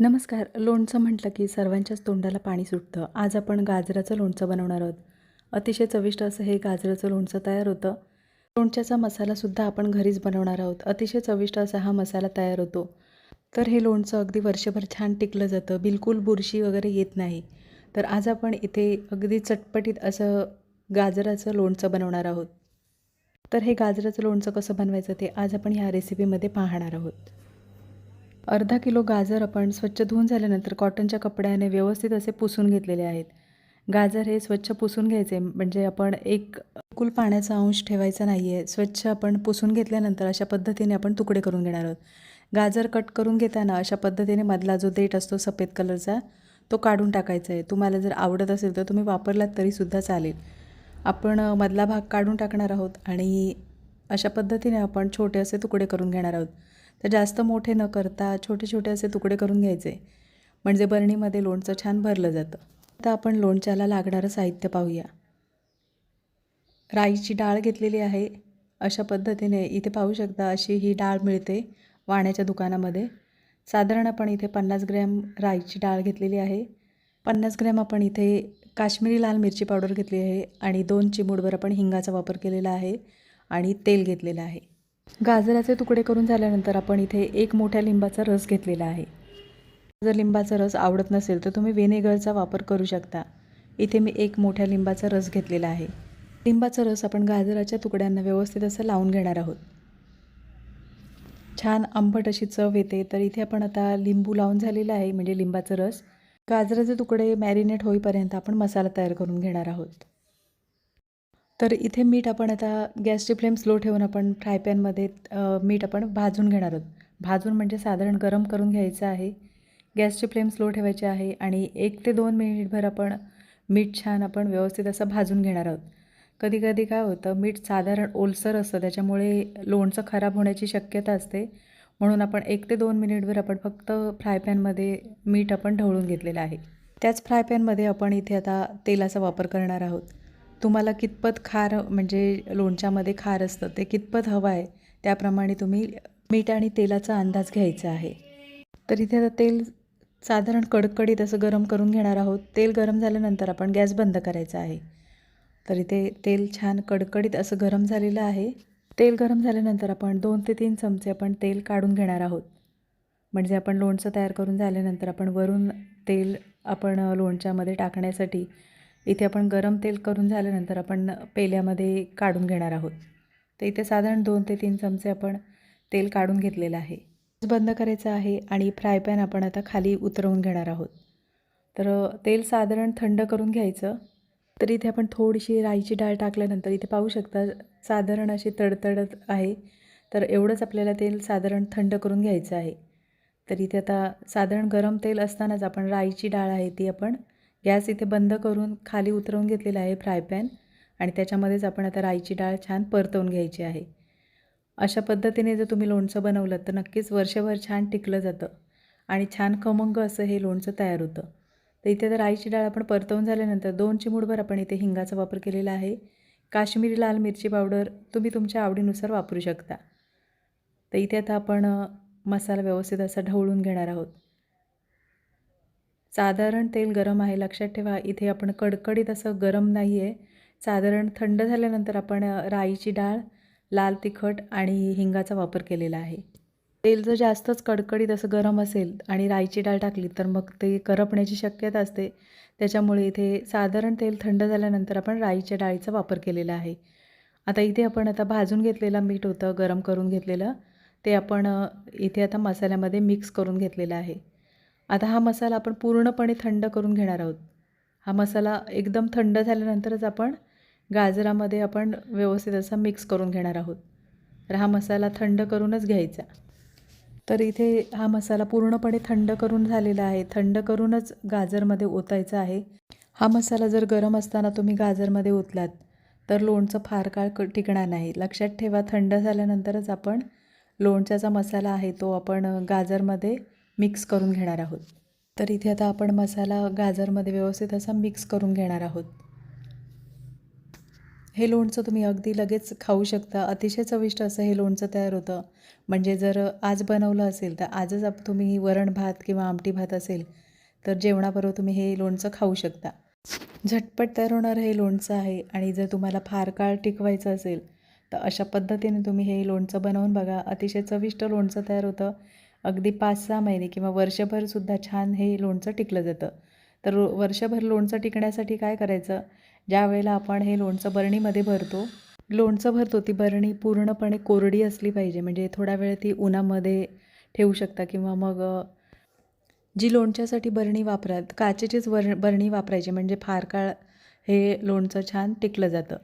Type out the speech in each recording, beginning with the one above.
नमस्कार. लोणचं म्हटलं की सर्वांच्याच तोंडाला पाणी सुटतं. आज आपण गाजराचं लोणचं बनवणार आहोत. अतिशय चविष्ट असं हे गाजराचं लोणचं तयार होतं. लोणच्याचा मसालासुद्धा आपण घरीच बनवणार आहोत. अतिशय चविष्ट असा हा मसाला तयार होतो. तर हे लोणचं अगदी वर्षभर छान टिकलं जातं. बिलकुल बुरशी वगैरे येत नाही. तर आज आपण इथे अगदी चटपटीत असं गाजराचं लोणचं बनवणार आहोत. तर हे गाजराचं लोणचं कसं बनवायचं ते आज आपण ह्या रेसिपीमध्ये पाहणार आहोत. अर्धा किलो गाजर आपण स्वच्छ धुवून झाल्यानंतर कॉटनच्या कपड्याने व्यवस्थित असे पुसून घेतलेले आहेत. गाजर हे स्वच्छ पुसून घ्यायचे म्हणजे आपण एक कुल पाण्याचा अंश ठेवायचा नाही आहे स्वच्छ आपण पुसून घेतल्यानंतर अशा पद्धतीने आपण तुकडे करून घेणार आहोत. गाजर कट करून घेताना अशा पद्धतीने मधला जो देठ असतो सफेद कलरचा तो काढून टाकायचा आहे. तुम्हाला जर आवडत असेल तर तुम्ही वापरलात तरीसुद्धा चालेल. आपण मधला भाग काढून टाकणार आहोत आणि अशा पद्धतीने आपण छोटे असे तुकडे करून घेणार आहोत. तर जास्त मोठे न करता छोटे छोटे असे तुकडे करून घ्यायचे. म्हणजे बरणीमध्ये लोणचं छान भरलं जातं. आता आपण लोणच्याला लागणारं साहित्य पाहूया. राईची डाळ घेतलेली आहे. अशा पद्धतीने इथे पाहू शकता अशी ही डाळ मिळते वाण्याच्या दुकानामध्ये. साधारण आपण इथे पन्नास ग्रॅम राईची डाळ घेतलेली आहे. पन्नास ग्रॅम आपण इथे काश्मीरी लाल मिरची पावडर घेतली आहे आणि दोन चिमूडभर आपण हिंगाचा वापर केलेला आहे आणि तेल घेतलेलं आहे. गाजराचे तुकडे करून झाल्यानंतर आपण इथे एक मोठ्या लिंबाचा रस घेतलेला आहे. जर लिंबाचा रस आवडत नसेल तर तुम्ही व्हिनेगरचा वापर करू शकता. इथे मी एक मोठ्या लिंबाचा रस घेतलेला आहे. लिंबाचा रस आपण गाजराच्या तुकड्यांना व्यवस्थित असं लावून घेणार आहोत. छान आंबट अशी चव येते. तर इथे आपण आता लिंबू लावून झालेला आहे म्हणजे लिंबाचा रस. गाजराचे तुकडे मॅरिनेट होईपर्यंत आपण मसाला तयार करून घेणार आहोत. तर इथे मीठ आपण आता गॅसची फ्लेम स्लो ठेवून आपण फ्राय पॅनमध्ये मीठ आपण भाजून घेणार आहोत. भाजून म्हणजे साधारण गरम करून घ्यायचं आहे. गॅसची फ्लेम स्लो ठेवायची आहे आणि एक ते दोन मिनिटभर आपण मीठ छान आपण व्यवस्थित असं भाजून घेणार आहोत. कधी कधी काय होतं मीठ साधारण ओलसर असतं त्याच्यामुळे लोणचं खराब होण्याची शक्यता असते. म्हणून आपण एक ते दोन मिनिटभर आपण फक्त फ्राय पॅनमध्ये मीठ आपण ढवळून घेतलेलं आहे. त्याच फ्राय पॅनमध्ये आपण इथे आता तेलाचा वापर करणार आहोत. तुम्हाला कितपत खार म्हणजे लोणच्यामध्ये खार असतं ते कितपत हवं आहे त्याप्रमाणे तुम्ही मीठ आणि तेलाचा अंदाज घ्यायचा आहे. तर इथे आता तेल साधारण कडकडीत असं गरम करून घेणार आहोत. तेल गरम झाल्यानंतर आपण गॅस बंद करायचा आहे. तर इथे तेल छान कडकडीत असं गरम झालेलं आहे. तेल गरम झाल्यानंतर आपण दोन ते तीन चमचे आपण तेल काढून घेणार आहोत. म्हणजे आपण लोणचं तयार करून झाल्यानंतर आपण वरून तेल आपण लोणच्यामध्ये टाकण्यासाठी इथे आपण गरम तेल करून झाल्यानंतर आपण पेल्यामध्ये काढून घेणार आहोत. तर इथे साधारण दोन ते तीन चमचे आपण तेल काढून घेतलेलं आहे. बंद करायचं आहे आणि फ्राय पॅन आपण आता खाली उतरवून घेणार आहोत. तर तेल साधारण थंड करून घ्यायचं. तर इथे आपण थोडीशी राईची डाळ टाकल्यानंतर इथे पाहू शकता साधारण अशी तडतडत आहे. तर एवढंच आपल्याला तेल साधारण थंड करून घ्यायचं आहे. तर इथे आता साधारण गरम तेल असतानाच आपण राईची डाळ आहे ती आपण गॅस इथे बंद करून खाली उतरवून घेतलेला आहे फ्राय पॅन आणि त्याच्यामध्येच आपण आता राईची डाळ छान परतवून घ्यायची आहे. अशा पद्धतीने जर तुम्ही लोणचं बनवलं तर नक्कीच वर्षभर छान टिकलं जातं आणि छान खमंग असं हे लोणचं तयार होतं. तर इथे तर राईची डाळ आपण परतवून झाल्यानंतर दोन चिमूडभर आपण इथे हिंगाचा वापर केलेला आहे. काश्मीरी लाल मिरची पावडर तुम्ही तुमच्या आवडीनुसार वापरू शकता. तर इथे आता आपण मसाला व्यवस्थित असा ढवळून घेणार आहोत. साधारण तेल गरम आहे लक्षात ठेवा इथे आपण कडकडीत असं गरम नाही आहे साधारण थंड झाल्यानंतर आपण राईची डाळ लाल तिखट आणि हिंगाचा वापर केलेला आहे. तेल जर जास्तच कडकडीत असं गरम असेल आणि राईची डाळ टाकली तर मग ते करपण्याची शक्यता असते. त्याच्यामुळे इथे साधारण तेल थंड झाल्यानंतर आपण राईच्या डाळीचा वापर केलेला आहे. आता इथे आपण आता भाजून घेतलेलं मीठ होतं गरम करून घेतलेलं. ते आपण इथे आता मसाल्यामध्ये मिक्स करून घेतलेलं आहे. आता हा मसाला आपण पूर्णपणे थंड करून घेणार आहोत. हा मसाला एकदम थंड झाल्यानंतरच आपण गाजरामध्ये आपण व्यवस्थित असा मिक्स करून घेणार आहोत. तर हा मसाला थंड करूनच घ्यायचा. तर इथे हा मसाला पूर्णपणे थंड करून झालेला आहे. थंड करूनच गाजरमध्ये ओतायचा आहे. हा मसाला जर गरम असताना तुम्ही गाजरमध्ये ओतलात तर लोणचं फार काळ क टिकणार नाही. लक्षात ठेवा थंड झाल्यानंतरच आपण लोणच्याचा मसाला आहे तो आपण गाजरमध्ये मिक्स करून घेणार आहोत. तर इथे आता आपण मसाला गाजरमध्ये व्यवस्थित असा मिक्स करून घेणार आहोत. हे लोणचं तुम्ही अगदी लगेच खाऊ शकता. अतिशय चविष्ट असं हे लोणचं तयार होतं. म्हणजे जर आज बनवलं असेल तर आजच आप तुम्ही वरण भात किंवा आमटी भात असेल तर जेवणाबरोबर तुम्ही हे लोणचं खाऊ शकता. झटपट तयार होणारं हे लोणचं आहे आणि जर तुम्हाला फार काळ टिकवायचं असेल तर अशा पद्धतीने तुम्ही हे लोणचं बनवून बघा. अतिशय चविष्ट लोणचं तयार होतं. अगदी पाच सहा महिने किंवा वर्षभरसुद्धा छान हे लोणचं टिकलं जातं. तर वर्षभर लोणचं टिकण्यासाठी काय करायचं? ज्या वेळेला आपण हे लोणचं बरणीमध्ये भरतो लोणचं भरतो ती बरणी पूर्णपणे कोरडी असली पाहिजे. म्हणजे थोडा वेळ ती उन्हामध्ये ठेवू शकता किंवा मग जी लोणच्यासाठी बरणी वापरात काचेचीच वर बरणी वापरायची. म्हणजे फार काळ हे लोणचं छान टिकलं जातं.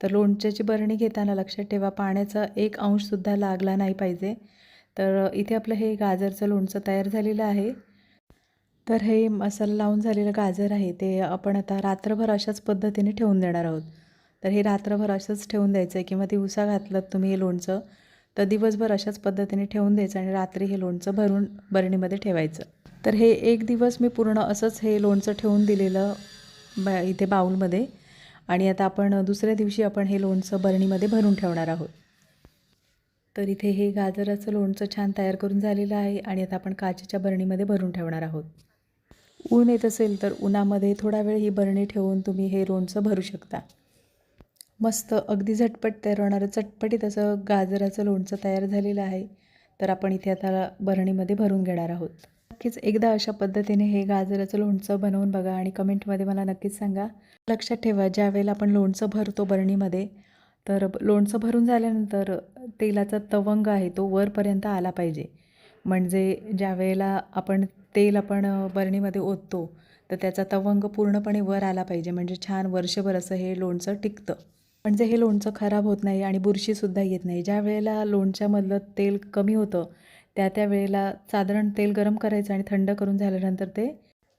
तर लोणच्याची बरणी घेताना लक्षात ठेवा पाण्याचा एक अंशसुद्धा लागला नाही पाहिजे. तर इथे आपलं हे गाजरचं लोणचं तयार झालेलं आहे. तर हे मसाला लावून झालेलं गाजर आहे ते आपण आता रात्रभर अशाच पद्धतीने ठेवून देणार आहोत. तर हे रात्रभर असंच ठेवून द्यायचं आहे किंवा दिवसा घातलं तुम्ही हे लोणचं तर दिवसभर अशाच पद्धतीने ठेवून द्यायचं आणि रात्री हे लोणचं भरून बरणीमध्ये ठेवायचं. तर हे एक दिवस मी पूर्ण असंच हे लोणचं ठेवून दिलेलं बा इथे बाऊलमध्ये आणि आता आपण दुसऱ्या दिवशी आपण हे लोणचं बरणीमध्ये भरून ठेवणार आहोत. तर इथे हे गाजराचं लोणचं छान तयार करून झालेलं आहे आणि आता आपण काचेच्या बरणीमध्ये भरून ठेवणार आहोत. ऊन येत असेल तर उन्हामध्ये थोडा वेळ ही बरणी ठेवून तुम्ही हे लोणचं भरू शकता. मस्त अगदी झटपट तयार होणारं चटपटीत असं गाजराचं लोणचं तयार झालेलं आहे. तर आपण इथे आता बरणीमध्ये भरून घेणार आहोत. नक्कीच एकदा अशा पद्धतीने हे गाजराचं लोणचं बनवून बघा आणि कमेंटमध्ये मला नक्कीच सांगा. लक्षात ठेवा ज्यावेळेला आपण लोणचं भरतो बरणीमध्ये तर लोणचं भरून झाल्यानंतर तेलाचा तवंग आहे तो वरपर्यंत आला पाहिजे. म्हणजे ज्या वेळेला आपण तेल आपण बरणीमध्ये ओततो तर त्याचा तवंग पूर्णपणे वर आला पाहिजे. म्हणजे छान वर्षभर असं हे लोणचं टिकतं. म्हणजे हे लोणचं खराब होत नाही आणि बुरशीसुद्धा येत नाही. ज्या वेळेला लोणच्यामधलं तेल कमी होतं त्या त्या वेळेला साधारण तेल गरम करायचं आणि थंड करून झाल्यानंतर ते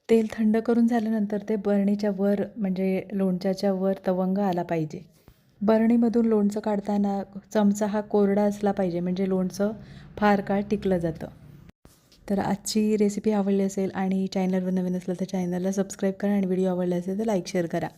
तेल थंड करून झाल्यानंतर ते बरणीच्या वर म्हणजे लोणच्याच्या वर तवंग आला पाहिजे. बरणीमधून लोणचं काढताना चमचा हा कोरडा असला पाहिजे म्हणजे लोणचं फार काळ टिकलं जातं. तर आजची रेसिपी आवडली असेल आणि चॅनलवर नवीन असलं तर चॅनलला सबस्क्राईब करा आणि व्हिडिओ आवडला असेल तर लाईक शेअर करा.